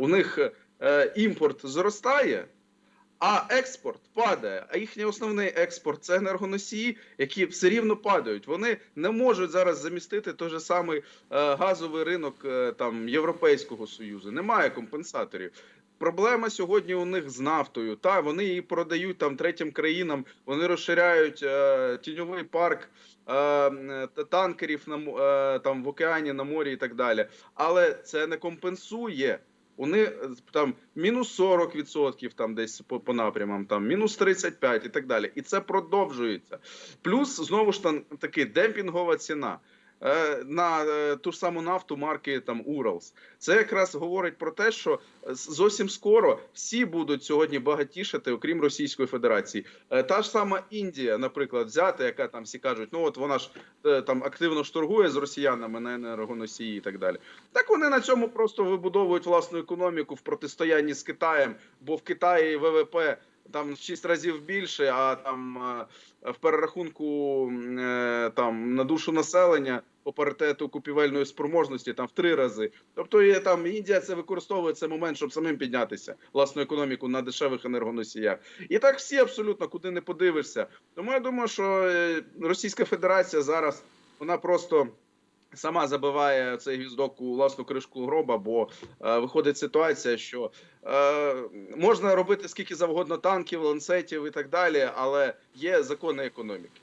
у них е, імпорт зростає. А експорт падає. А їхній основний експорт це енергоносії, які все рівно падають. Вони не можуть зараз замістити той же самий е, газовий ринок е, там Європейського союзу. Немає компенсаторів. Проблема сьогодні у них з нафтою. Та вони її продають там третім країнам. Вони розширяють е, тіньовий парк е, танкерів на е, там в океані, на морі і так далі. Але це не компенсує. Вони е, там мінус 40% там десь по, по напрямам, там мінус 35% і так далі. І це продовжується. Плюс знову ж таки демпінгова ціна. Е, На е, ту ж саму нафту марки там Уралс. Це якраз говорить про те, що е, зовсім скоро всі будуть сьогодні багатішати, окрім Російської Федерації. Та ж сама Індія, наприклад, взяти, яка там всі кажуть, ну от вона ж там активно шторгує з росіянами на енергоносії і так далі. Так вони на цьому просто вибудовують власну економіку в протистоянні з Китаєм, бо в Китаї ВВП там в 6 разів більше, а там е, в перерахунку е, там на душу населення по паритету купівельної спроможності там в три рази. Тобто є там Індія це використовує цей момент, щоб самим піднятися власну економіку на дешевих енергоносіях. І так всі абсолютно куди не подивишся. Тому я думаю, що е, Російська Федерація зараз вона просто. Сама забиває цей гвіздок у власну кришку гроба, бо е, виходить ситуація, що е, можна робити скільки завгодно танків, ланцетів і так далі, але є закони економіки.